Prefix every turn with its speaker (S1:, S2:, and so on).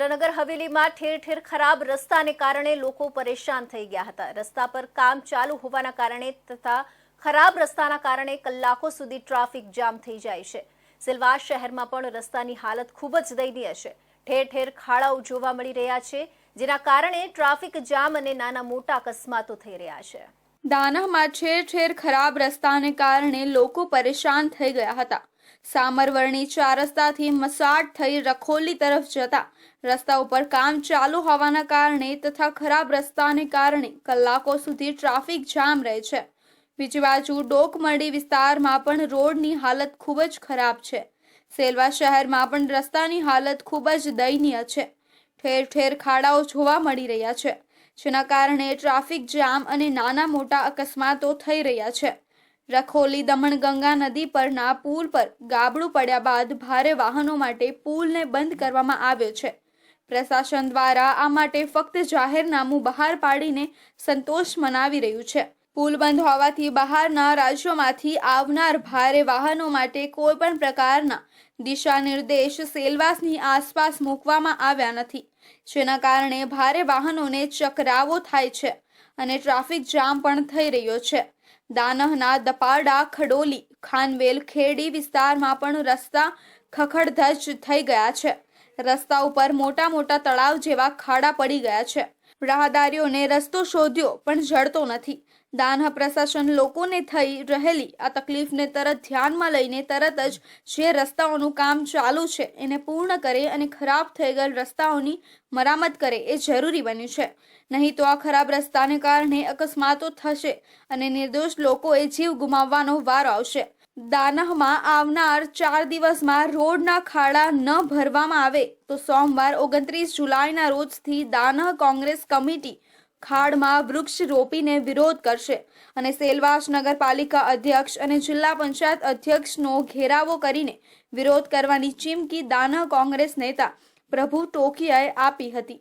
S1: દાદરાનગર હવેલીમાં ઠેર ઠેર ખરાબ રસ્તાને કારણે લોકો પરેશાન થઈ ગયા હતા. રસ્તા પર કામ ચાલુ હોવાના કારણે તથા ખરાબ રસ્તાના કારણે કલાકો સુધી ટ્રાફિક જામ થઈ જાય છે. સિલવાસ શહેરમાં પણ રસ્તાની હાલત ખૂબ જ દયનીય છે. ઠેર ઠેર ખાડાઓ જોવા મળી રહ્યા છે, જેના કારણે ટ્રાફિક જામ અને નાના મોટા અકસ્માતો થઈ રહ્યા છે.
S2: દાનહમાં ઠેર ઠેર ખરાબ રસ્તાને કારણે લોકો પરેશાન થઈ ગયા હતા. સામરવર્ણી ચાર રસ્તાથી મસાટ થઈ રખોલી તરફ જતા. રસ્તા ઉપર કામ ચાલુ હોવાના કારણે તથા ખરાબ રસ્તાને કારણે કલાકો સુધી ટ્રાફિક જામ રહે છે. બીજી બાજુ ડોકમરડી વિસ્તારમાં પણ રોડની હાલત ખૂબ જ ખરાબ છે. સેલવા શહેરમાં પણ રસ્તાની હાલત ખૂબ જ દયનીય છે. ઠેર ઠેર ખાડાઓ જોવા મળી રહ્યા છે, જેના કારણે ટ્રાફિક જામ અને નાના મોટા અકસ્માતો થઈ રહ્યા છે. રખોલી દમણગંગા નદી પરના પુલ પર ગાબડું પડ્યા બાદ ભારે વાહનો માટે પુલને બંધ કરવામાં આવ્યો છે. પ્રશાસન દ્વારા આ માટે ફક્ત જાહેરનામું બહાર પાડીને સંતોષ મનાવી રહ્યું છે. પુલ બંધ હોવાથી બહારના રાજ્યોમાંથી આવનાર ભારે વાહનો માટે કોઈપણ પ્રકારના દિશા નિર્દેશ સેલવાસની આસપાસ મૂકવામાં આવ્યા નથી, જેના કારણે ભારે વાહનોને ચકરાવો થાય છે અને ટ્રાફિક જામ પણ થઈ રહ્યો છે. દાનહના દપાડા ખડોલી, ખાનવેલ ખેડી વિસ્તારમાં પણ રસ્તા ખખડધજ થઈ ગયા છે. રસ્તા ઉપર મોટા મોટા તળાવ જેવા ખાડા પડી ગયા છે. રાહદારીઓને રસ્તો શોધ્યો, પણ જડતો નથી. દાનહ પ્રશાસન લોકોને થઈ રહેલી આ તકલીફને તરત ધ્યાનમાં લઈને તરત જ જે રસ્તાઓનું કામ ચાલુ છે, એને પૂર્ણ કરે અને ખરાબ થઈ ગયેલ રસ્તાઓની મરામત કરે એ જરૂરી બન્યું છે. નહીં તો આ ખરાબ રસ્તાને કારણે અકસ્માતો થશે અને નિર્દોષ લોકોએ જીવ ગુમાવવાનો વારો આવશે. દાનહમાં આવનાર ચાર દિવસમાં રોડના ખાડા ન ભરવામાં આવે તો સોમવાર ઓગણત્રીસ જુલાઈના રોજથી દાનહ કોંગ્રેસ કમિટી ખાડમાં વૃક્ષ રોપીને વિરોધ કરશે અને સેલવાસ નગરપાલિકા અધ્યક્ષ અને જિલ્લા પંચાયત અધ્યક્ષનો ઘેરાવો કરીને વિરોધ કરવાની ચીમકી દાનહ કોંગ્રેસ નેતા પ્રભુ ટોકિયાએ આપી હતી.